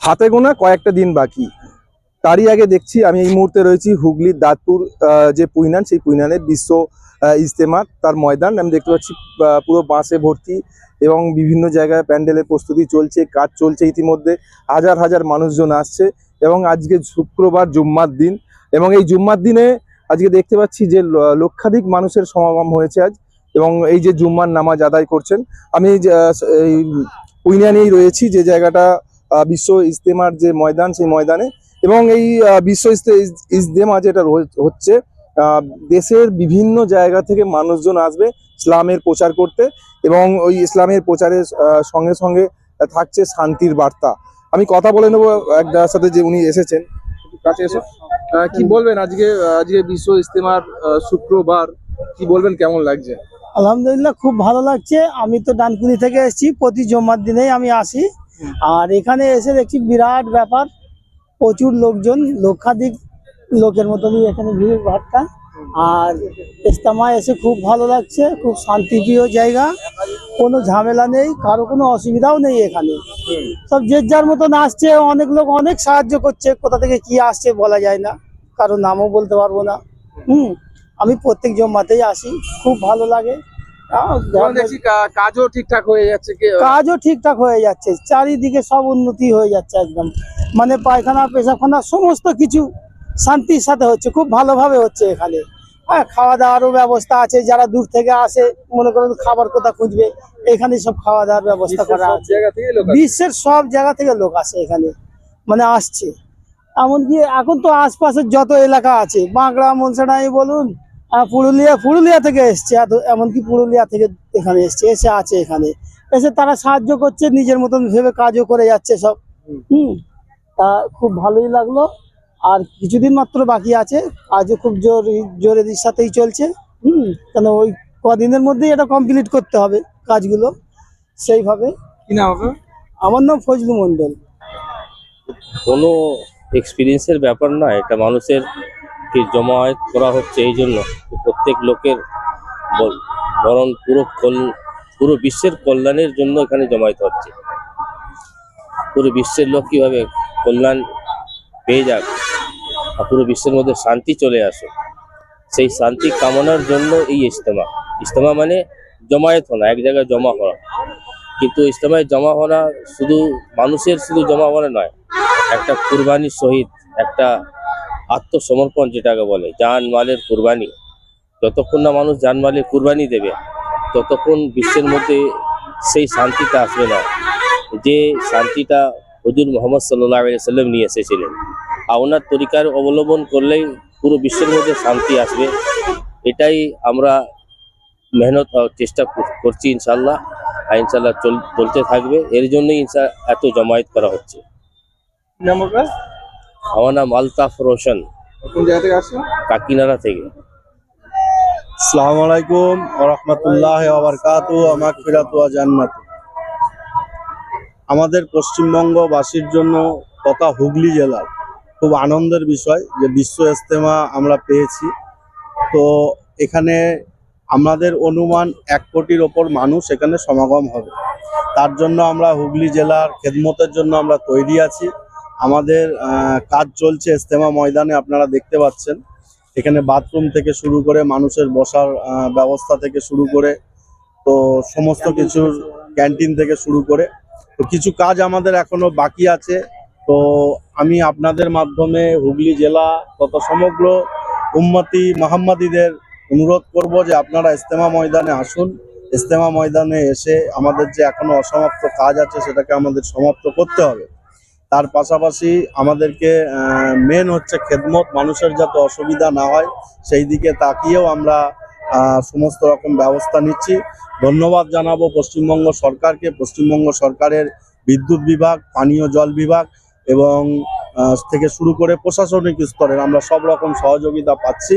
হাতে গোনা কয়েকটা দিন বাকি। তারই আগে দেখছি আমি এই মুহূর্তে রয়েছি হুগলির দাঁতপুর যে পুইনান, সেই পুইনানের বিশ্ব ইজতেমা তার ময়দান। আমি দেখতে পাচ্ছি পুরো বাঁশে ভর্তি এবং বিভিন্ন জায়গায় প্যান্ডেলের প্রস্তুতি চলছে, কাজ চলছে ইতিমধ্যে। হাজার হাজার মানুষজন আসছে এবং আজকে শুক্রবার জুম্মার দিন এবং এই জুম্মার দিনে আজকে দেখতে পাচ্ছি যে লক্ষাধিক মানুষের সমাগম হয়েছে আজ এবং এই যে জুম্মার নামাজ আদায় করছেন। আমি এই উইনানেই রয়েছি, যে জায়গাটা বিশ্ব ইজতেমার যে ময়দান সেই ময়দানে এবং এই আহ, বিশ্ব ইজতে- ইজ- ইজতেমা যেটা হচ্ছে আহ, দেশের বিভিন্ন জায়গা থেকে মানুষজন আসবে ইসলামের প্রচার করতে এবং ওই ইসলামের প্রচারের সঙ্গে সঙ্গে থাকছে শান্তির বার্তা। আমি কথা বলে নেব একটার সাথে যে উনি এসেছেন। কাছে এসো। আহ, কি বলবেন আজকে আজকে বিশ্ব ইজতেমার শুক্রবার কি বলবেন কেমন লাগছে? আলহামদুলিল্লাহ খুব ভালো লাগছে। আমি তো ডানকুনি থেকে এসেছি প্রতি জমার দিনেই আমি আসি। আর এখানে এসে দেখছি বিরাট ব্যাপার প্রচুর লোকজন লক্ষাধিক লোকের মতনই এখানে ভিড় ভাট্টা আর ইস্তামায় এসে খুব ভালো লাগছে খুব শান্তিপ্রিয় জায়গা। কোনো ঝামেলা নেই কারও কোনো অসুবিধাও নেই এখানে। সব যে যার মতন আসছে অনেক লোক অনেক সাহায্য করছে কোথা থেকে কি আসছে বলা যায় না। কারও নামও বলতে পারব না। হুম আমি প্রত্যেক জমাতেই আসি খুব ভালো লাগে। দেখছি কাজও ঠিকঠাক হয়ে যাচ্ছে কাজও ঠিকঠাক হয়ে যাচ্ছে চারিদিকে সব উন্নতি হয়ে যাচ্ছে একদম। মানে পায়খানা পেশাখানা সমস্ত কিছু শান্তির সাথে হচ্ছে খুব ভালোভাবে হচ্ছে এখানে। হ্যাঁ খাওয়া দাওয়ারও ব্যবস্থা আছে যারা দূর থেকে আসে মনে করেন খাবার কোথা খুঁজবে এখানে সব খাওয়া দাওয়ার ব্যবস্থা করা আছে। বিশ্বের সব জায়গা থেকে লোক আসে এখানে মানে আসছে। এমনকি এখন তো আশপাশের যত এলাকা আছে বাঁকড়া মনসাডাই বলুন পুরুলিয়া পুরুলিয়া থেকে এসছে এত- এমনকি পুরুলিয়া থেকে এখানে এসছে এসে আছে এখানে। এসে তারা সাহায্য করছে নিজের মতন ভেবে কাজও করে যাচ্ছে সব। হুম। তা খুব ভালোই লাগল। আর কিছুদিন মাত্র বাকি আছে কাজও খুব জোর জোরের সাথেই চলছে। হুম কেন ওই কদিনের মধ্যেই এটা কমপ্লিট করতে হবে কাজগুলো সেইভাবে। কি আমার নাম ফজলু মন্ডল কোনো এক্সপিরিয়েন্সের ব্যাপার না এটা মানুষের কি জমায়েত করা হচ্ছে এই জন্য। প্রত্যেক লোকের বরং পুরো পুরো বিশ্বের কল্যাণের জন্য এখানে জমায়েত হচ্ছে। পুরো বিশ্বের লোক কীভাবে কল্যাণ পেয়ে যাক আর পুরো বিশ্বের মধ্যে শান্তি চলে আসে, সেই শান্তি কামনার জন্য এই ইজতেমা। ইজতেমা মানে জমায়েত হওয়া, এক জায়গায় জমা হওয়া। কিন্তু ইজতেমায় জমা হওয়া শুধু মানুষের শুধু জমা হওয়া নয়, একটা কুরবানির সহিত, একটা আত্মসমর্পণ যেটাকে বলে জান মালের কুরবানি। যতক্ষণ না মানুষ জান মালের কুরবানি দেবে, ততক্ষণ বিশ্বের মধ্যে সেই শান্তিটা আসবে না। যে শান্তিটা হুজুর মোহাম্মদ সাল্লাহ সাল্লাম নিয়ে এসেছিলেন। আর ওনার তরিকার অবলম্বন করলেই পুরো বিশ্বের মধ্যে শান্তি আসবে। এটাই আমরা মেহনত চেষ্টা কর- করছি ইনশাল্লাহ আর ইনশাল্লাহ চল, চলতে থাকবে। এর জন্যই ইনশা, এত জমায়েত করা হচ্ছে। আমার নাম আলতাফ রোশন। কোন জায়গা থেকে আসছেন? কাকিনাড়া থেকে। আসসালামু আলাইকুম রহমতুল্লাহ আবরকাতু আমাক ফিরাতু জান্নাত। আমাদের পশ্চিমবঙ্গবাসীর জন্য তথা হুগলি জেলার খুব আনন্দের বিষয় যে বিশ্ব ইজতেমা আমরা পেয়েছি। তো এখানে আমাদের অনুমান এক কোটির ওপর মানুষ এখানে সমাগম হবে। তার জন্য আমরা হুগলি জেলার খেদমতের জন্য আমরা তৈরি আছি। আমাদের কাজ চলছে ইজতেমা ময়দানে, আপনারা দেখতে পাচ্ছেন। এখানে বাথরুম থেকে শুরু করে মানুষের বসার ব্যবস্থা থেকে শুরু করে, তো সমস্ত কিছুর ক্যান্টিন থেকে শুরু করে, তো কিছু কাজ আমাদের এখনও বাকি আছে। তো আমি আপনাদের মাধ্যমে হুগলি জেলা তথা সমগ্র উম্মতি মোহাম্মদীদের অনুরোধ করব যে আপনারা ইস্তেমা ময়দানে আসুন। ইস্তেমা ময়দানে এসে আমাদের যে এখনও অসমাপ্ত কাজ আছে, সেটাকে আমাদের সমাপ্ত করতে হবে। তার পাশাপাশি আমাদেরকে মেন হচ্ছে খেদমত, মানুষের যাতে অসুবিধা না হয়, সেই দিকে তাকিয়েও আমরা সমস্ত রকম ব্যবস্থা নিচ্ছি। ধন্যবাদ জানাব পশ্চিমবঙ্গ সরকারকে। পশ্চিমবঙ্গ সরকারের বিদ্যুৎ বিভাগ, পানীয় জল বিভাগ এবং থেকে শুরু করে প্রশাসনিক স্তরের আমরা সব রকম সহযোগিতা পাচ্ছি।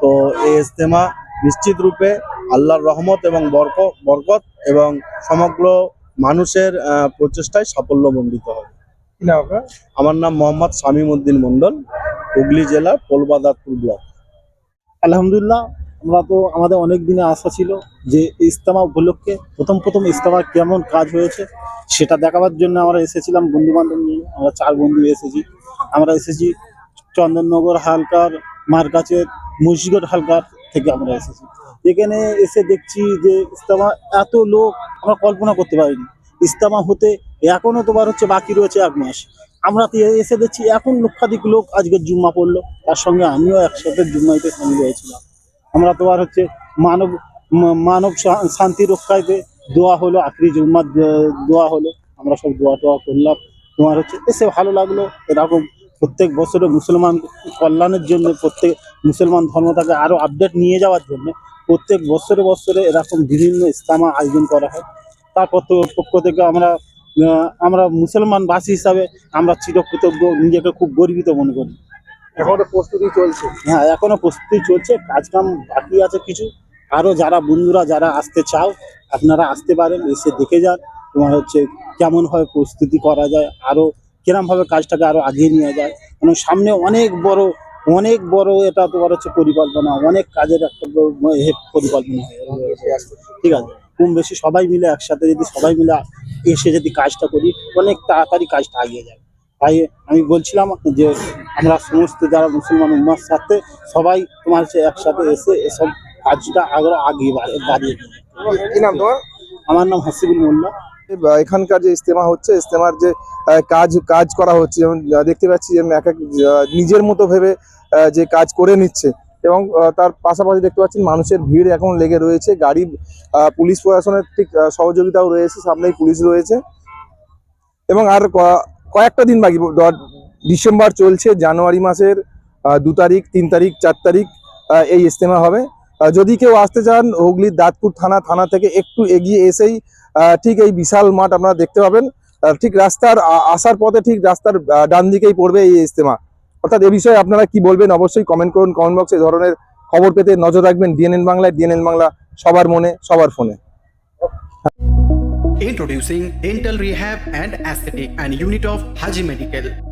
তো এই ইজতেমা নিশ্চিত রূপে আল্লাহর রহমত এবং বরক, বরকত এবং সমগ্র মানুষের প্রচেষ্টায় সাফল্যমণ্ডিত হবে। আমার নাম মোহাম্মদ শামীম উদ্দিন মন্ডল হুগলি জেলার পোলবাদারপুর ব্লক। আলহামদুলিল্লাহ আমরা তো আমাদের অনেক দিনে আশা ছিল যে ইস্তেমা উপলক্ষে প্রথম প্রথম ইস্তেমা কেমন কাজ হয়েছে সেটা দেখাবার জন্য আমরা এসেছিলাম বন্ধু বান্ধব নিয়ে। আমরা চার বন্ধু এসেছি। আমরা এসেছি চন্দননগর হালকার মার কাছে মুন্সিগড় হালকার থেকে আমরা এসেছি। এখানে এসে দেখছি যে ইস্তেমা এত লোক আমরা কল্পনা করতে পারিনি। ইস্তেমা হতে এখনও তোমার হচ্ছে বাকি রয়েছে এক মাস। আমরা তো এসে দেখছি এখন লক্ষাধিক লোক আজকে জুম্মা পড়ল। তার সঙ্গে আমিও একসাথে জুম্মাইতে সামিল হয়েছিলাম। আমরা তোমার হচ্ছে মানব মানব শান্তি রক্ষাইতে দোয়া হলো, আখরি জুম্মা দে- দোয়া হলো। আমরা সব দোয়া টোয়া করলাম। তোমার হচ্ছে এসে ভালো লাগল। এরকম প্রত্যেক বছরে মুসলমান কল্যাণের জন্য, প্রত্যেক মুসলমান ধর্মটাকে আরও আপডেট নিয়ে যাওয়ার জন্য প্রত্যেক বছরে বছরে এরকম বিভিন্ন ইস্তামা আয়োজন করা হয়। তারপর পক্ষ থেকে আমরা আমরা মুসলমান বাসী হিসাবে আমরা চিরকৃতজ্ঞ নিজেকে খুব গর্বিত মনে করি। এখনও প্রস্তুতি চলছে? হ্যাঁ এখনও প্রস্তুতি চলছে কাজকাম বাকি আছে কিছু। আরও যারা বন্ধুরা যারা আসতে চাও আপনারা আসতে পারেন এসে দেখে যান তোমার হচ্ছে কেমন ভাবে প্রস্তুতি করা যায় আরও কিরম ভাবে কাজটাকে আরও আগিয়ে নিয়ে যায়। মানে সামনে অনেক বড় অনেক বড় এটা তোমার হচ্ছে পরিকল্পনা অনেক কাজের একটা পরিকল্পনা ঠিক আছে। কম বেশি সবাই মিলে একসাথে যদি সবাই মিলে এসে যদি কাজটা করি অনেক তাড়াতাড়ি কাজটা এগিয়ে যাবে তাই আমি বলছিলাম যে আমরা সমস্ত যারা মুসলমান উম্মার সাথে সবাই তোমার হচ্ছে একসাথে এসে এসব কাজটা আরও আগিয়ে বাড়ে- বাড়িয়ে কি নাম তোমার? আমার নাম হাসিবুল মোল্লা। এখানকার যে ইস্তেমা হচ্ছে ইস্তেমার যে কাজ কাজ করা হচ্ছে যেমন দেখতে পাচ্ছি যে এক এক নিজের মতো ভেবে যে কাজ করে নিচ্ছে। এবং তার পাশাপাশি দেখতে পাচ্ছেন মানুষের ভিড় এখন লেগে রয়েছে। গাড়ি পুলিশ প্রশাসনের ঠিক সহযোগিতাও রয়েছে, সামনেই পুলিশ রয়েছে। এবং আর কয়েকটা দিন বাকি ডিসেম্বর চলছে, জানুয়ারি মাসের দু তারিখ, তিন তারিখ, চার তারিখ এই ইজতেমা হবে। যদি কেউ আসতে চান হুগলির দাঁতপুর থানা থানা থেকে একটু এগিয়ে এসেই ঠিক এই বিশাল মাঠ আপনারা দেখতে পাবেন। ঠিক রাস্তার আসার পথে ঠিক রাস্তার ডান দিকেই পড়বে এই ইস্তেমা অর্থাৎ এ বিষয়ে আপনারা কি বলবেন অবশ্যই কমেন্ট করুন কমেন্ট বক্সে ধরনের খবর পেতে নজর রাখবেন ডিএনএন বাংলায় ডিএনএন বাংলা সবার মনে, সবার ফোনে Introducing Dental Rehab and Aesthetic and Unit of Haji Medical.